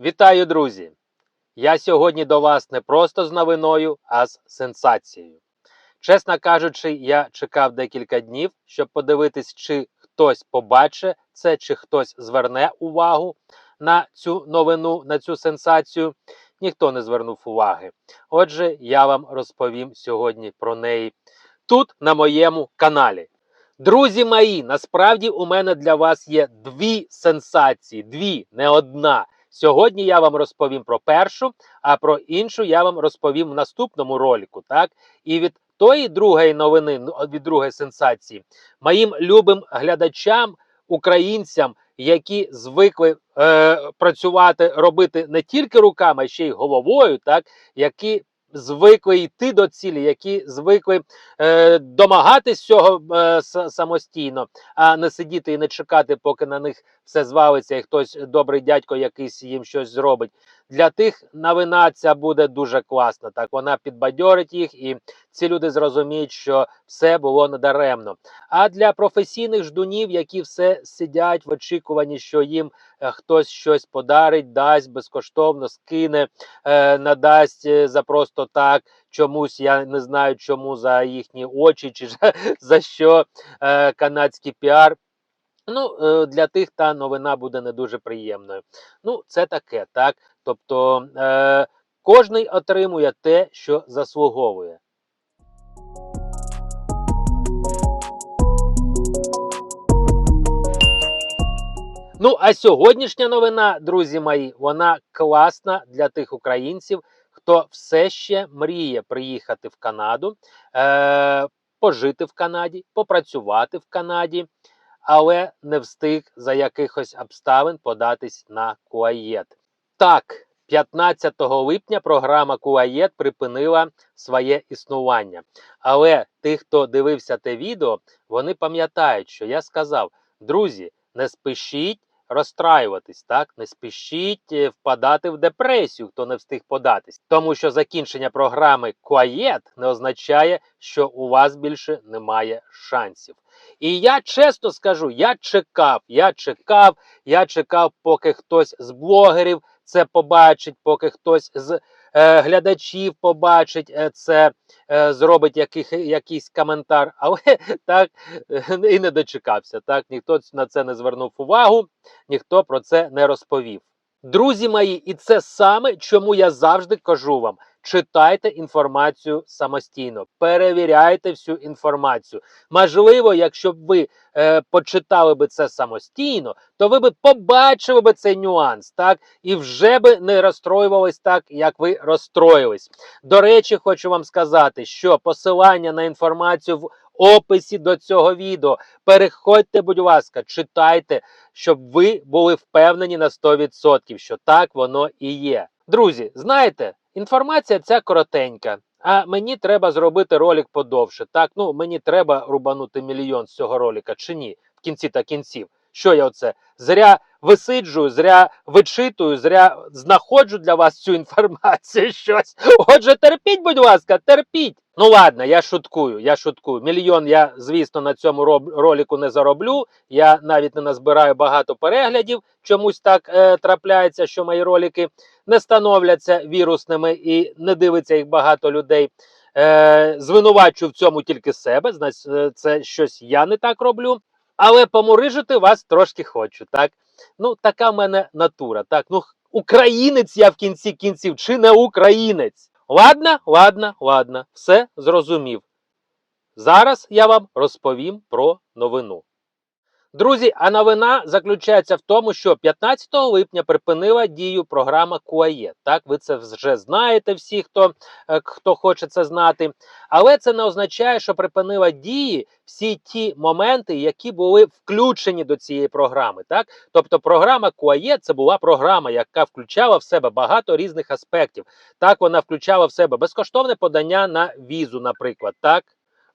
Вітаю, друзі! Я сьогодні до вас не просто з новиною, а з сенсацією. Чесно кажучи, я чекав декілька днів, щоб подивитись, чи хтось побачить це, чи хтось зверне увагу на цю новину, на цю сенсацію. Ніхто не звернув уваги. Отже, я вам розповім сьогодні про неї тут, на моєму каналі. Друзі мої, насправді у мене для вас є дві сенсації, дві, не одна. Сьогодні я вам розповім про першу, а про іншу я вам розповім в наступному ролику. Так? І від тої другої новини, ну, від другої сенсації, моїм любим глядачам, українцям, які звикли е, працювати, робити не тільки руками, а ще й головою, так? які звикли йти до цілі, які звикли е, домагатись цього е, самостійно, а не сидіти і не чекати, поки на них все звалиться, і хтось добрий дядько якийсь їм щось зробить. Для тих новина ця буде дуже класна. Так вона підбадьорить їх, і ці люди зрозуміють, що все було недаремно. А для професійних ждунів, які все сидять в очікуванні, що їм хтось щось подарить, дасть безкоштовно, скине, е, надасть е, за просто так. Чомусь я не знаю, чому за їхні очі чи за, що е, канадський піар. Ну, е, для тих та новина буде не дуже приємною. Ну, це таке, так. Тобто е, кожний отримує те, що заслуговує. Ну, а сьогоднішня новина, друзі мої, вона класна для тих українців, хто все ще мріє приїхати в Канаду, е, пожити в Канаді, попрацювати в Канаді, але не встиг за якихось обставин податись на Куаєт. Так, 15 липня програма Куаєт припинила своє існування. Але тих, хто дивився те відео, вони пам'ятають, що я сказав: друзі, не спішіть розстраюватись, так не спішіть е, впадати в депресію, хто не встиг податись, тому що закінчення програми Quiet не означає, що у вас більше немає шансів. І я чесно скажу, я чекав, я чекав, я чекав, поки хтось з блогерів це побачить, поки хтось з глядачів побачить е, це, е, зробить яких, якийсь коментар, але так е, і не дочекався. Так ніхто на це не звернув увагу ніхто про це не розповів. Друзі мої, і це саме, чому я завжди кажу вам: читайте інформацію самостійно, перевіряйте всю інформацію. Можливо, якщо б ви е, почитали би це самостійно, то ви б побачили би цей нюанс, так і вже би не розстроювались так, як ви розстроїлись. До речі, хочу вам сказати, що посилання на інформацію в описі до цього відео. Переходьте, будь ласка, читайте, щоб ви були впевнені на 100%, що так воно і є. Друзі, знаєте, інформація ця коротенька. А мені треба зробити ролик подовше. Так, ну мені треба рубанути мільйон з цього ролика, чи ні? В кінці та кінців. Що я оце? Зря висиджую, зря вичитую, зря знаходжу для вас цю інформацію. Щось. Отже, терпіть, будь ласка, терпіть. Ну ладно, я шуткую, я шуткую. Мільйон я, звісно, на цьому ролику не зароблю. Я навіть не назбираю багато переглядів. Чомусь так е, трапляється, що мої ролики не становляться вірусними і не дивиться їх багато людей. Е, звинувачую в цьому тільки себе. Значить, е, це щось я не так роблю. Але помурижити вас трошки хочу, так? Ну, така в мене натура. Так, ну українець я в кінці кінців, чи не українець? Ладно, ладно, ладно, все зрозумів. Зараз я вам розповім про новину. Друзі, а новина заключається в тому, що 15 липня припинила дію програма Куає. Так, ви це вже знаєте, всі, хто, е, хто хоче це знати. Але це не означає, що припинила дії всі ті моменти, які були включені до цієї програми. Так, тобто, програма Куає це була програма, яка включала в себе багато різних аспектів. Так, вона включала в себе безкоштовне подання на візу, наприклад. Так.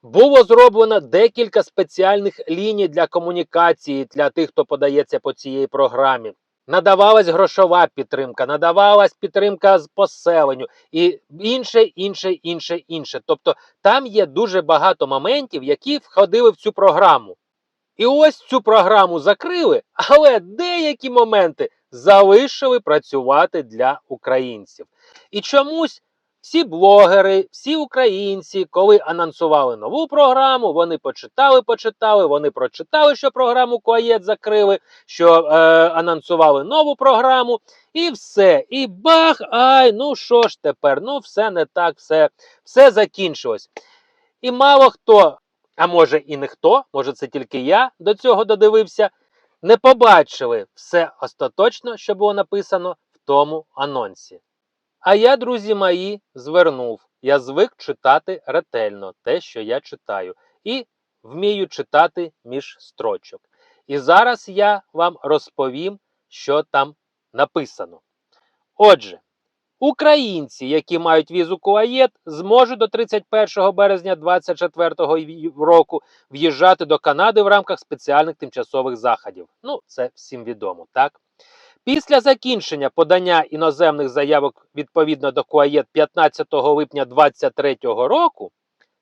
Було зроблено декілька спеціальних ліній для комунікації для тих, хто подається по цієї програмі. Надавалась грошова підтримка, надавалась підтримка з поселенню і інше, інше, інше, інше. Тобто там є дуже багато моментів, які входили в цю програму. І ось цю програму закрили, але деякі моменти залишили працювати для українців. І чомусь всі блогери, всі українці, коли анонсували нову програму, вони почитали, почитали, вони прочитали, що програму Куаєт закрили, що е, анонсували нову програму, і все. І бах! Ай, ну що ж тепер? Ну, все не так, все, все закінчилось. І мало хто, а може і не хто, може це тільки я до цього додивився, не побачили все остаточно, що було написано в тому анонсі. А я, друзі мої, звернув. Я звик читати ретельно те, що я читаю, і вмію читати між строчок. І зараз я вам розповім, що там написано. Отже, українці, які мають візу Куаєт, зможуть до 31 березня 2024 року в'їжджати до Канади в рамках спеціальних тимчасових заходів. Ну, це всім відомо, так? Після закінчення подання іноземних заявок відповідно до КУАЄД 15 липня 2023 року,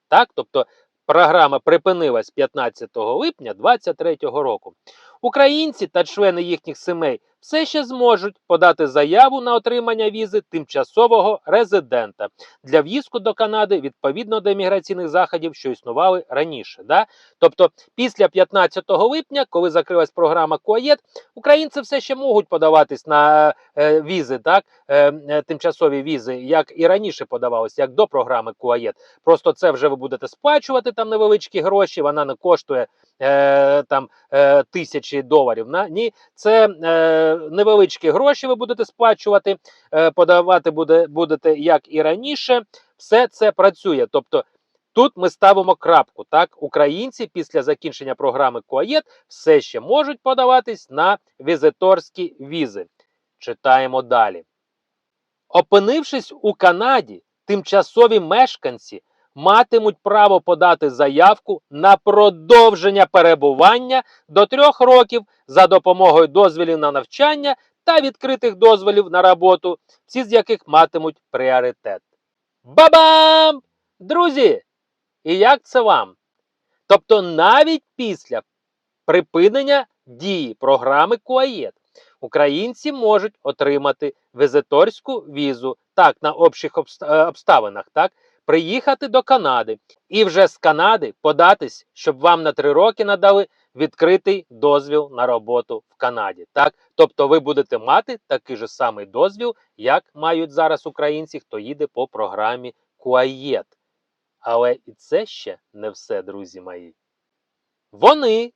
так, тобто програма припинилась 15 липня 2023 року, українці та члени їхніх сімей все ще зможуть подати заяву на отримання візи тимчасового резидента для в'їзду до Канади відповідно до міграційних заходів, що існували раніше. Да? Тобто, після 15 липня, коли закрилась програма КОАЄТ, українці все ще можуть подаватись на е, візи, так е, е, тимчасові візи, як і раніше подавалися, як до програми КУАЄТ. Просто це вже ви будете сплачувати там невеличкі гроші. Вона не коштує е, там е, тисячі доларів. На ні, це е, невеличкі гроші. Ви будете сплачувати, е, подавати буде будете як і раніше. Все це працює. Тобто. Тут ми ставимо крапку. Так, українці після закінчення програми КОАЄТ все ще можуть подаватись на візиторські візи. Читаємо далі. Опинившись у Канаді, тимчасові мешканці матимуть право подати заявку на продовження перебування до трьох років за допомогою дозволів на навчання та відкритих дозволів на роботу, всі з яких матимуть пріоритет. Бабам! Друзі! І як це вам? Тобто навіть після припинення дії програми КУАЄТ українці можуть отримати візиторську візу так на общих е, обставинах, так приїхати до Канади і вже з Канади податись, щоб вам на три роки надали відкритий дозвіл на роботу в Канаді. Так, тобто ви будете мати такий же самий дозвіл, як мають зараз українці, хто їде по програмі КУАЄТ. Але і це ще не все, друзі мої. Вони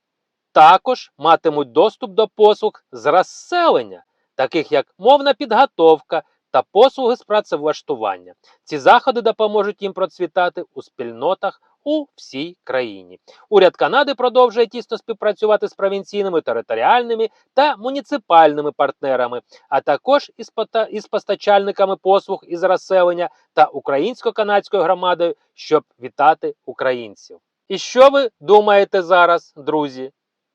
також матимуть доступ до послуг з розселення, таких як мовна підготовка та послуги з працевлаштування. Ці заходи допоможуть їм процвітати у спільнотах у всій країні. Уряд Канади продовжує тісно співпрацювати з провінційними, територіальними та муніципальними партнерами, а також із, із постачальниками послуг із розселення та українсько-канадською громадою, щоб вітати українців. І що ви думаєте зараз, друзі?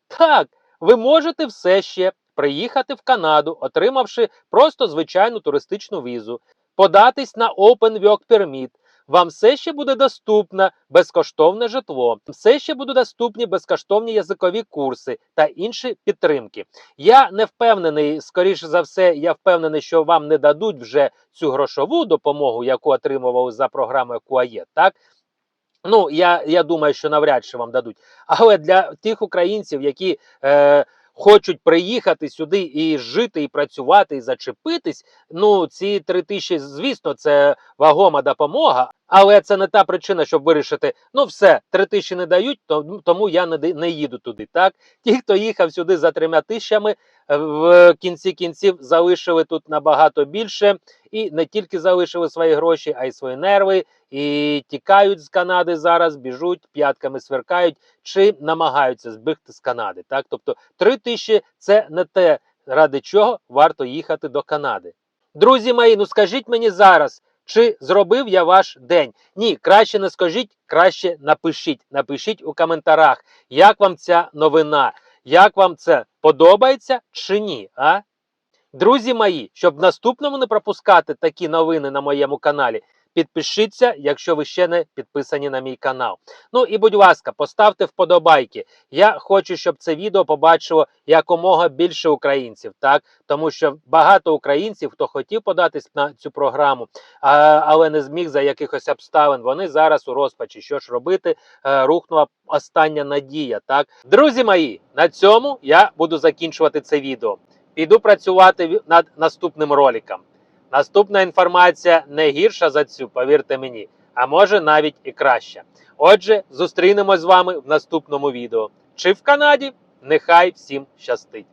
Так, ви можете все ще приїхати в Канаду, отримавши просто звичайну туристичну візу, податись на Open Work Permit. Вам все ще буде доступне безкоштовне житло, все ще будуть доступні безкоштовні язикові курси та інші підтримки. Я не впевнений, скоріше за все, я впевнений, що вам не дадуть вже цю грошову допомогу, яку отримували за програмою КУАЄ, так? Ну, я, я думаю, що навряд чи вам дадуть. Але для тих українців, які е, хочуть приїхати сюди і жити, і працювати, і зачепитись, ну ці три тисячі, звісно, це вагома допомога. Але це не та причина, щоб вирішити, ну все, три тисячі не дають, то- тому я не, не їду туди. Так, ті, хто їхав сюди за трьома тисячами, е, в кінці кінців залишили тут набагато більше, і не тільки залишили свої гроші, а й свої нерви, і тікають з Канади зараз, біжуть, п'ятками сверкають чи намагаються збігти з Канади. Так, тобто три тисячі це не те, ради чого варто їхати до Канади. Друзі мої, ну скажіть мені зараз, чи зробив я ваш день? Ні, краще не скажіть, краще напишіть. Напишіть у коментарях, як вам ця новина, як вам це подобається чи ні. а? Друзі мої, щоб в наступному не пропускати такі новини на моєму каналі, підпишіться, якщо ви ще не підписані на мій канал. Ну і будь ласка, поставте вподобайки. Я хочу, щоб це відео побачило якомога більше українців, так тому що багато українців, хто хотів податись на цю програму, а, але не зміг за якихось обставин. Вони зараз у розпачі. Що ж робити? Е, рухнула остання надія. Так, друзі мої, на цьому я буду закінчувати це відео. Піду працювати над наступним роликом. Наступна інформація не гірша за цю, повірте мені, а може навіть і краща. Отже, зустрінемось з вами в наступному відео. Чи в Канаді? Нехай всім щастить!